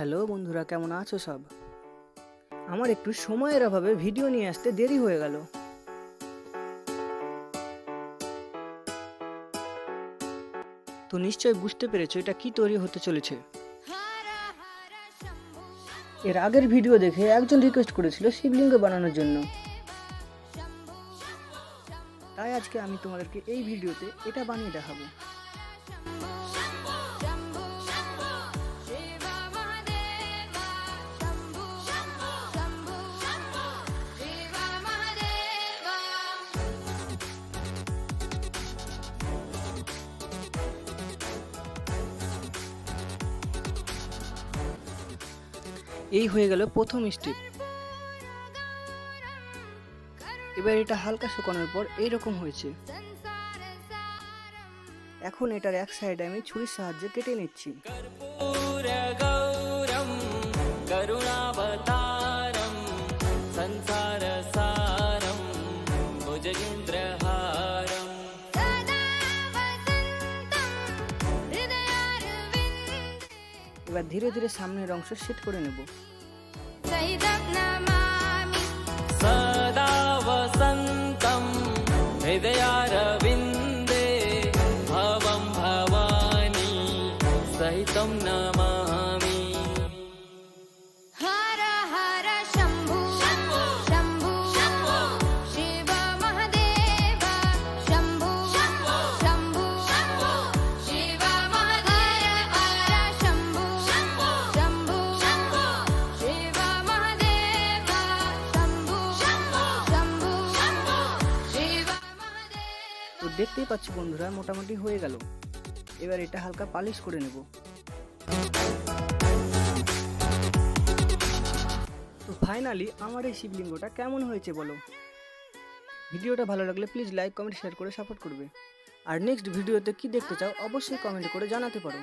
Hello বন্ধুরা, কেমন আছো সব? আমার একটু সময়ের অভাবে ভিডিও নিয়ে আসতে দেরি হয়ে গেল। তো নিশ্চয় বুঝতে পেরেছ এটা কি তৈরি হতে চলেছে। এর আগের ভিডিও দেখে একজন রিকোয়েস্ট করেছিল শিবলিঙ্গ বানানোর জন্য। তাই আজকে আমি তোমাদেরকে এই ভিডিওতে এটা বানিয়ে দেখাবো। এই হয়ে গেল প্রথম স্টেপ এবার এটা হালকা শুকানোর পর এইরকম হয়েছে। এখন এটার এক সাইডে আমি ছুরির সাহায্যে কেটে নিচ্ছি। এবার ধীরে ধীরে সামনের অংশ সেট করে নেব। সদা বসন্তম হৃদয়ারবিন্দে ভবম ভবানী সহিতম নমা দেখতেই পাচ্ছি বন্ধুরা, মোটামুটি হয়ে গেল। এবার এটা হালকা পালিশ করে নেব। তো ফাইনালি আমার এই শিবলিঙ্গটা কেমন হয়েছে বলো? ভিডিওটা ভালো লাগলে প্লিজ লাইক কমেন্ট শেয়ার করে সাপোর্ট করবে। আর নেক্সট ভিডিওতে কি দেখতে চাও অবশ্যই কমেন্ট করে জানাতে পারো।